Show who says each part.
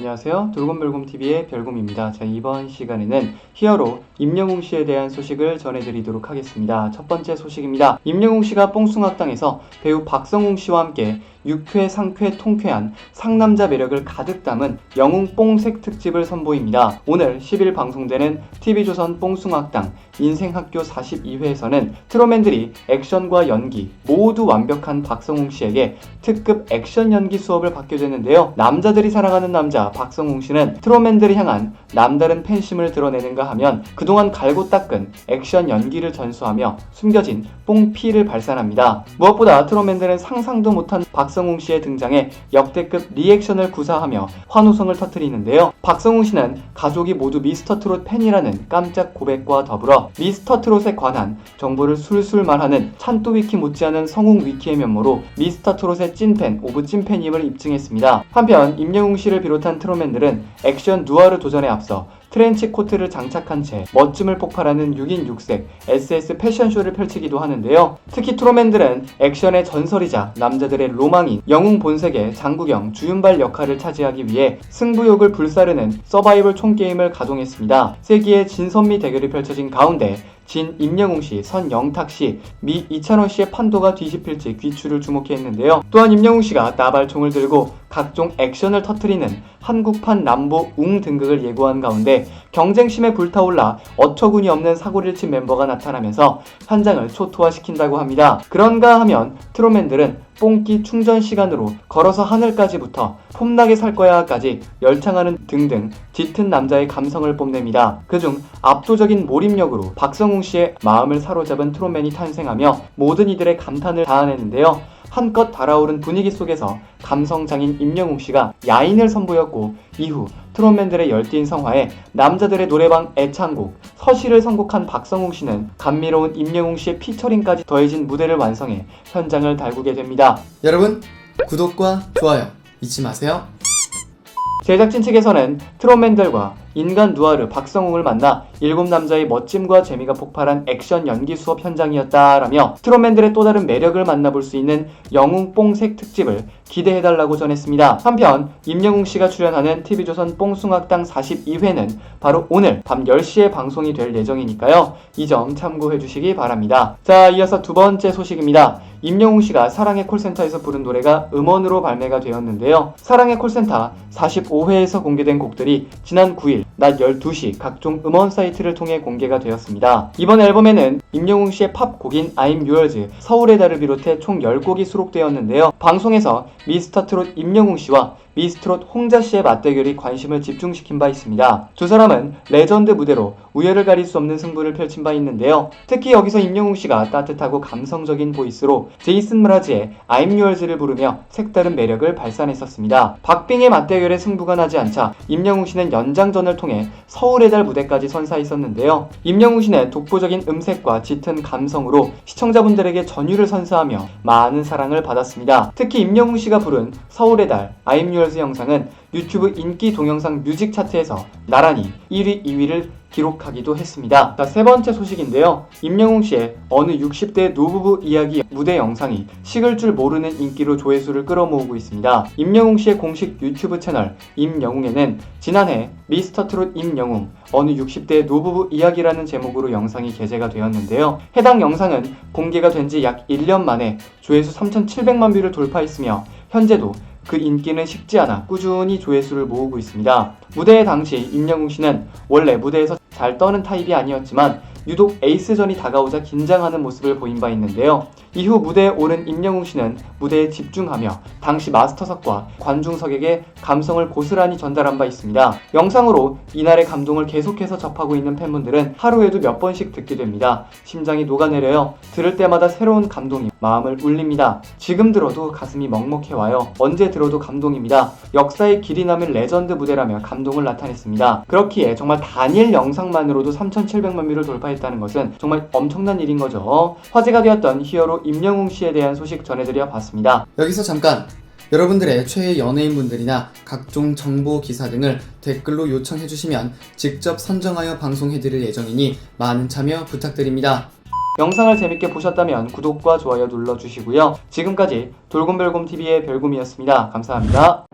Speaker 1: 안녕하세요. 돌곰별곰TV의 별곰입니다. 자, 이번 시간에는 히어로 임영웅 씨에 대한 소식을 전해드리도록 하겠습니다. 첫 번째 소식입니다. 임영웅 씨가 뽕숭악당에서 배우 박성웅 씨와 함께 유쾌, 상쾌, 통쾌한 상남자 매력을 가득 담은 영웅 뽕색 특집을 선보입니다. 오늘 10일 방송되는 TV조선 뽕숭악당 인생학교 42회에서는 트로맨들이 액션과 연기 모두 완벽한 박성웅 씨에게 특급 액션 연기 수업을 받게 되는데요. 남자들이 사랑하는 남자 박성웅 씨는 트로맨들을 향한 남다른 팬심을 드러내는가 하면 그동안 갈고 닦은 액션 연기를 전수하며 숨겨진 뽕피를 발산합니다. 무엇보다 트로맨들은 상상도 못한 박성웅 씨의 등장에 역대급 리액션을 구사하며 환호성을 터뜨리는데요. 박성웅 씨는 가족이 모두 미스터 트롯 팬이라는 깜짝 고백과 더불어 미스터 트롯에 관한 정보를 술술 말하는 찬또 위키 못지않은 성웅 위키의 면모로 미스터 트롯의 찐팬 오브 찐팬임을 입증했습니다. 한편 임영웅 씨를 비롯한 트로맨들은 액션 누아르 도전에 앞서 트렌치 코트를 장착한 채 멋짐을 폭발하는 6인 6색 SS 패션쇼를 펼치기도 하는데요. 특히 트로맨들은 액션의 전설이자 남자들의 로망인 영웅 본색의 장국영, 주윤발 역할을 차지하기 위해 승부욕을 불사르는 서바이벌 총게임을 가동했습니다. 세기의 진선미 대결이 펼쳐진 가운데 진 임영웅 씨, 선영탁 씨, 미 이찬원 씨의 판도가 뒤집힐지 귀추를 주목해 했는데요. 또한 임영웅 씨가 나발총을 들고 각종 액션을 터트리는 한국판 람보 웅 등극을 예고한 가운데 경쟁심에 불타올라 어처구니 없는 사고를 친 멤버가 나타나면서 현장을 초토화시킨다고 합니다. 그런가 하면 트로맨들은 뽕기 충전 시간으로 걸어서 하늘까지부터 폼나게 살 거야까지 열창하는 등등 짙은 남자의 감성을 뽐냅니다. 그중 압도적인 몰입력으로 박성웅 씨의 마음을 사로잡은 트로맨이 탄생하며 모든 이들의 감탄을 자아내는데요. 한껏 달아오른 분위기 속에서 감성 장인 임영웅 씨가 야인을 선보였고 이후 트롯맨들의 열띤 성화에 남자들의 노래방 애창곡 서시를 선곡한 박성웅 씨는 감미로운 임영웅 씨의 피처링까지 더해진 무대를 완성해 현장을 달구게 됩니다.
Speaker 2: 여러분 구독과 좋아요 잊지 마세요.
Speaker 1: 제작진 측에서는 트롯맨들과 인간 누아르 박성웅을 만나 일곱 남자의 멋짐과 재미가 폭발한 액션 연기 수업 현장이었다라며 트롯맨들의 또 다른 매력을 만나볼 수 있는 영웅 뽕색 특집을 기대해달라고 전했습니다. 한편 임영웅 씨가 출연하는 TV조선 뽕숭악당 42회는 바로 오늘 밤 10시에 방송이 될 예정이니까요. 이 점 참고해 주시기 바랍니다. 자, 이어서 두 번째 소식입니다. 임영웅 씨가 사랑의 콜센터에서 부른 노래가 음원으로 발매가 되었는데요. 사랑의 콜센터 45회에서 공개된 곡들이 지난 9일 낮 12시 각종 음원 사이트를 통해 공개가 되었습니다. 이번 앨범에는 임영웅 씨의 팝 곡인 I'm Yours, 서울의 달을 비롯해 총 10곡이 수록되었는데요. 방송에서 미스터 트롯 임영웅 씨와 미스트롯 홍자 씨의 맞대결이 관심을 집중시킨 바 있습니다. 두 사람은 레전드 무대로 우열을 가릴 수 없는 승부를 펼친 바 있는데요. 특히 여기서 임영웅 씨가 따뜻하고 감성적인 보이스로 제이슨 브라즈의 I'm Yours를 부르며 색다른 매력을 발산했었습니다. 박빙의 맞대결에 승부가 나지 않자 임영웅 씨는 연장전을 통해 서울의 달 무대까지 선사했었는데요. 임영웅 씨는 독보적인 음색과 짙은 감성으로 시청자분들에게 전율을 선사하며 많은 사랑을 받았습니다. 특히 임영웅 씨가 부른 서울의 달 I'm Yours 영상은 유튜브 인기 동영상 뮤직 차트에서 나란히 1위, 2위를 기록하기도 했습니다. 자, 세 번째 소식인데요. 임영웅 씨의 어느 60대 노부부 이야기 무대 영상이 식을 줄 모르는 인기로 조회수를 끌어모으고 있습니다. 임영웅 씨의 공식 유튜브 채널 임영웅에는 지난해 미스터 트롯 임영웅 어느 60대 노부부 이야기라는 제목으로 영상이 게재가 되었는데요. 해당 영상은 공개가 된 지 약 1년 만에 조회수 3,700만 뷰를 돌파했으며 현재도 그 인기는 식지 않아 꾸준히 조회수를 모으고 있습니다. 무대 당시 임영웅 씨는 원래 무대에서 잘 떠는 타입이 아니었지만 유독 에이스전이 다가오자 긴장하는 모습을 보인 바 있는데요. 이후 무대에 오른 임영웅 씨는 무대에 집중하며 당시 마스터석과 관중석에게 감성을 고스란히 전달한 바 있습니다. 영상으로 이날의 감동을 계속해서 접하고 있는 팬분들은 하루에도 몇 번씩 듣게 됩니다. 심장이 녹아내려요. 들을 때마다 새로운 감동이 마음을 울립니다. 지금 들어도 가슴이 먹먹해 와요. 언제 들어도 감동입니다. 역사의 길이 남은 레전드 무대라며 감동을 나타냈습니다. 그렇기에 정말 단일 영상만으로도 3,700만 뷰를 돌 파했다는 것은 정말 엄청난 일인 거죠. 화제가 되었던 히어로 임영웅 씨에 대한 소식 전해드려 봤습니다.
Speaker 2: 여기서 잠깐 여러분들의 최애 연예인분들이나 각종 정보 기사 등을 댓글로 요청해 주시면 직접 선정하여 방송해 드릴 예정이니 많은 참여 부탁드립니다.
Speaker 1: 영상을 재밌게 보셨다면 구독과 좋아요 눌러주시고요. 지금까지 돌곰별곰TV의 별곰이었습니다. 감사합니다.